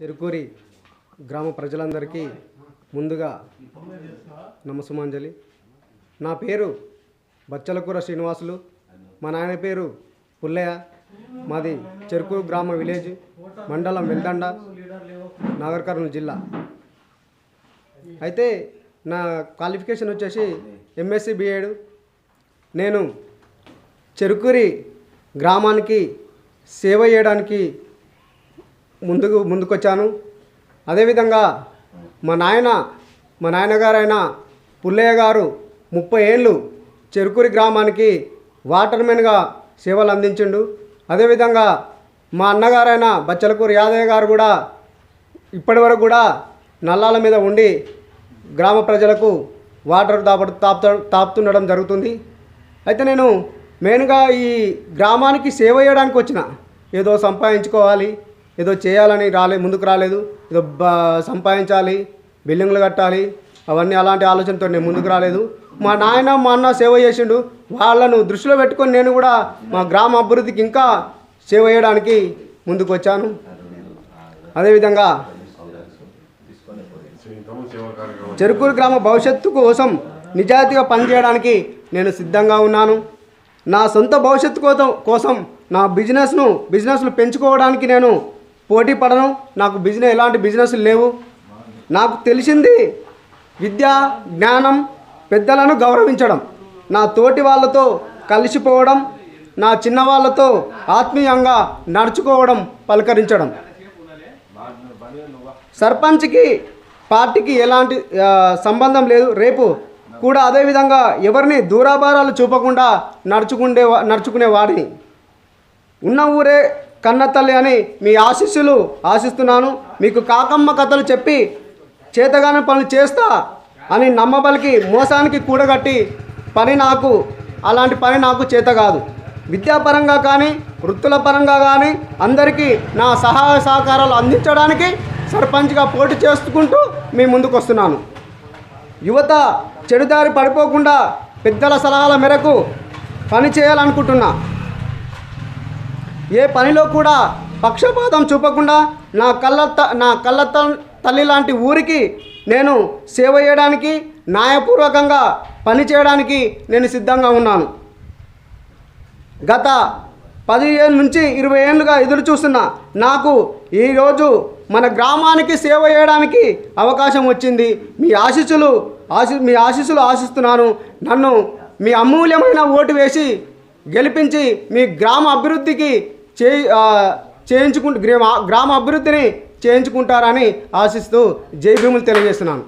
చెరుకూరి గ్రామ ప్రజలందరికీ ముందుగా నమస్సుమాంజలి. నా పేరు బచ్చలకూర శ్రీనివాసులు. మా నాయన పేరు పుల్లయ్య. మాది చెరుకూరు గ్రామ విలేజ్ మండలం వెల్దండ నాగర్ కర్నూలు జిల్లా. అయితే నా క్వాలిఫికేషన్ వచ్చేసి ఎంఎస్సి బిఏడు నేను చెరుకూరి గ్రామానికి సేవ చేయడానికి ముందుకు ముందుకొచ్చాను. అదేవిధంగా మా నాయన మా నాయనగారైన పుల్లయ్య గారు ముప్పై ఏళ్ళు చెరుకూరి గ్రామానికి వాటర్మెన్గా సేవలు అందించిండు. అదేవిధంగా మా అన్నగారైన బచ్చలకూరు యాదయ్య గారు కూడా ఇప్పటివరకు కూడా నల్లాల మీద ఉండి గ్రామ ప్రజలకు వాటర్ తాపడు తాపుత తాపుతుండడం జరుగుతుంది. అయితే నేను మెయిన్గా ఈ గ్రామానికి సేవ చేయడానికి వచ్చిన. ఏదో సంపాదించుకోవాలి ఏదో చేయాలని రాలే ముందుకు రాలేదు. ఏదో సంపాదించాలి బిల్డింగ్లు కట్టాలి అవన్నీ అలాంటి ఆలోచనతో నేను ముందుకు రాలేదు. మా నాయన మా అన్న సేవ చేసిండు. వాళ్ళను దృష్టిలో పెట్టుకొని నేను కూడా మా గ్రామ అభివృద్ధికి ఇంకా సేవ చేయడానికి ముందుకు వచ్చాను అదేవిధంగా చెరుకూరు గ్రామ భవిష్యత్తు కోసం నిజాయితీగా పనిచేయడానికి నేను సిద్ధంగా ఉన్నాను. నా సొంత భవిష్యత్తు కోసం కోసం నా బిజినెస్ను బిజినెస్లు పెంచుకోవడానికి నేను పోటీ పడను నాకు బిజినెస్ ఎలాంటి బిజినెస్లు లేవు. నాకు తెలిసింది విద్య జ్ఞానం పెద్దలను గౌరవించడం. నా తోటి వాళ్ళతో కలిసిపోవడం నా చిన్న వాళ్ళతో ఆత్మీయంగా నడుచుకోవడం పలకరించడం. సర్పంచ్కి పార్టీకి ఎలాంటి సంబంధం లేదు. రేపు కూడా అదేవిధంగా ఎవరిని దూరాభారాలు చూపకుండా నడుచుకుండే నడుచుకునేవాడిని. ఉన్న ఊరే కన్నతల్లి అని మీ ఆశీస్సులు ఆశిస్తున్నాను. మీకు కాకమ్మ కథలు చెప్పి చేతగానే పనులు చేస్తా అని నమ్మబలికి మోసానికి కూడగట్టి పని నాకు అలాంటి పని నాకు చేత కాదు. విద్యాపరంగా కానీ వృత్తుల పరంగా కానీ అందరికీ నా సహాయ సహకారాలు అందించడానికి సర్పంచ్గా పోటీ చేసుకుంటూ మీ ముందుకు వస్తున్నాను. యువత చెడుదారి పడిపోకుండా పెద్దల సలహాల మేరకు పని చేయాలనుకుంటున్నా. ఏ పనిలో కూడా పక్షపాతం చూపకుండా నా కళ్ళ నా కళ్ళ తల్లి లాంటి ఊరికి నేను సేవ చేయడానికి న్యాయపూర్వకంగా పని చేయడానికి నేను సిద్ధంగా ఉన్నాను. గత పదిహేను నుంచి ఇరవై ఏళ్ళుగా ఎదురు చూస్తున్నా నాకు ఈరోజు మన గ్రామానికి సేవ చేయడానికి అవకాశం వచ్చింది. మీ ఆశీస్సులు ఆశి మీ ఆశీస్సులు ఆశిస్తున్నాను. నన్ను మీ అమూల్యమైన ఓటు వేసి గెలిపించి మీ గ్రామ అభివృద్ధికి చే చేయించుకుంటూ చేయించుకుంటు గ్రామ గ్రామ అభివృద్ధిని చేయించుకుంటారని ఆశిస్తూ జై భీములు తెలియజేస్తున్నాను.